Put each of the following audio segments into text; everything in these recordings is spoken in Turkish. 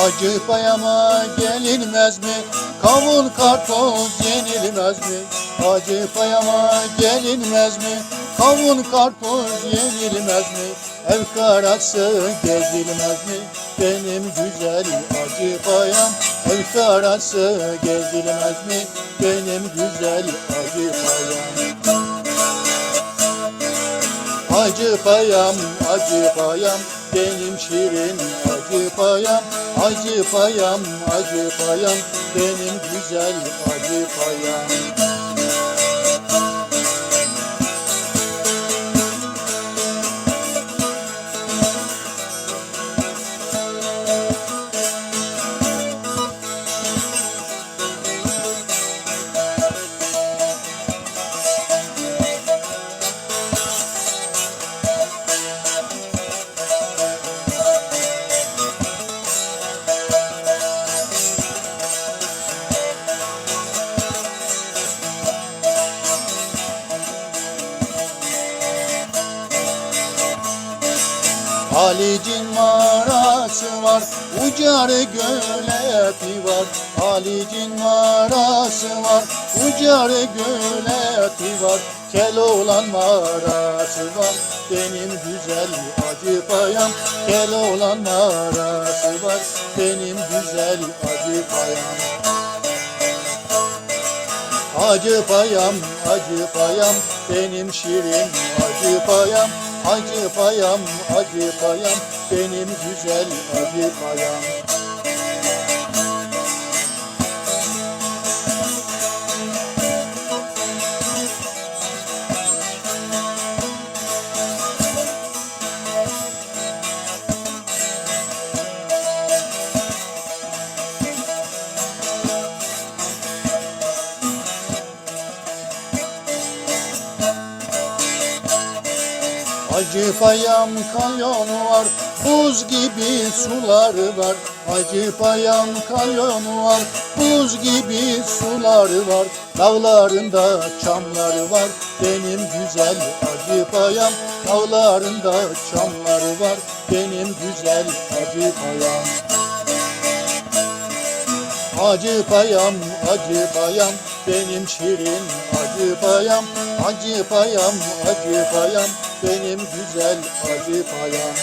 Acı payama gelinmez mi? Kavun kartoz yenilmez mi? Acı payama gelinmez mi? Kavun kartoz yenilmez mi? Ev karası gezilmez mi? Benim güzel acı payam Ev karası gezilmez mi? Benim güzel acı payam Acı payam, acı payam, benim şirin acı payam, acı payam, acı payam, benim güzel acı payam. Halic'in mağarası var, ucarı göleti var. Halic'in mağarası var, ucarı göleti var. Keloğlan mağarası var, benim güzel acı payam. Keloğlan mağarası var, benim güzel acı payam. Acı payam, acı payam, benim şirin acı payam. Acı payam, acı payam, benim güzel acı payam. Acı payam kanyonu var, buz gibi suları var. Acı payam kanyonu var, buz gibi suları var. Dağlarında çamları var, benim güzel acı payam. Dağlarında çamları var, benim güzel acı payam. Acı payam, acı payam, benim şirin acı payam. Acı payam, acı payam, benim güzel acı payam.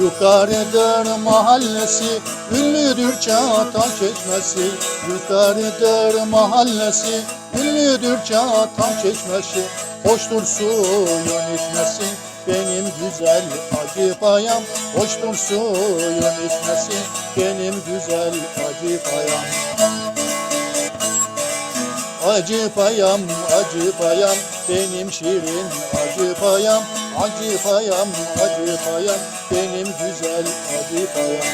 Yukarıdır mahallesi, ünlüdür Çağatan Çeşmesi. Yukarıdır mahallesi, ünlüdür Çağatan Çeşmesi. Hoştur suyun içmesi, benim güzel acı payam. Hoştur suyun içmesi, benim güzel acı payam. Acı payam, acı payam, benim şirin acı payam. Acı payam, acı payam, benim güzel acı payam.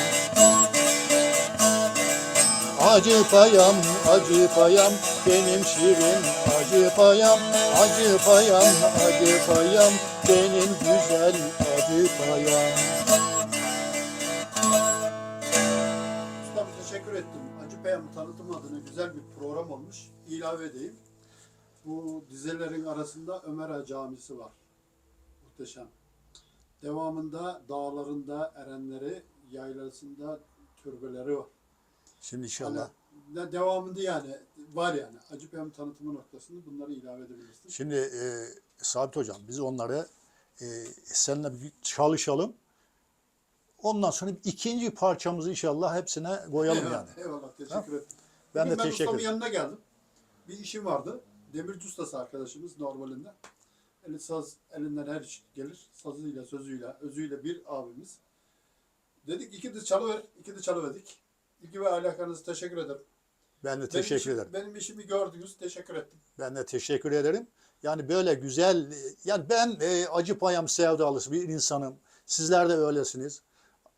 Acı payam, acı payam, benim şirin acı payam. Acı payam, acı payam, benim güzel acı payam. Teşekkür ettim. Acı Peyam tanıtım adına güzel bir program olmuş. İlave edeyim. Bu dizelerin arasında Ömer Ağa Camisi var. Muhteşem. Devamında dağlarında erenleri, yaylasında türbeleri var. Şimdi Hani inşallah. ne devamında yani var yani. Acı Peyam tanıtımı noktasında bunları ilave edebilirsin. Şimdi e, Sabit Hocam biz onları e, seninle bir çalışalım. Ondan sonra ikinci parçamızı inşallah hepsine koyalım eyvallah, yani. Eyvallah teşekkür Ha? ederim. Ben de Bugün teşekkür ederim. yanına geldim. Bir işim vardı. Demirci ustası arkadaşımız normalinde. Eli saz elinden her iş gelir. Sazıyla, sözüyle, özüyle bir abimiz. Dedik iki de çalıver, iki de çalıverdik. İki ve alakanızı teşekkür ederim. Ben de Benim teşekkür işim- ederim. Benim işimi gördünüz, teşekkür ettim. Ben de teşekkür ederim. Yani böyle güzel, yani ben e, acı payam sevdalısı bir insanım. Sizler de öylesiniz.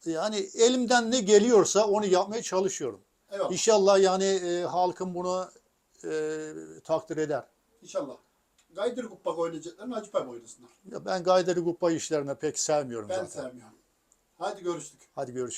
Yani elimden ne geliyorsa onu yapmaya çalışıyorum. Eyvallah. İnşallah yani e, halkın bunu e, takdir eder. İnşallah. Gaydır kupak oynayacaklarını Hacı Payam oynasınlar. Ya ben gaydeli kupa işlerini pek sevmiyorum Ben zaten. sevmiyorum. Hadi görüştük. Hadi görüşürüz.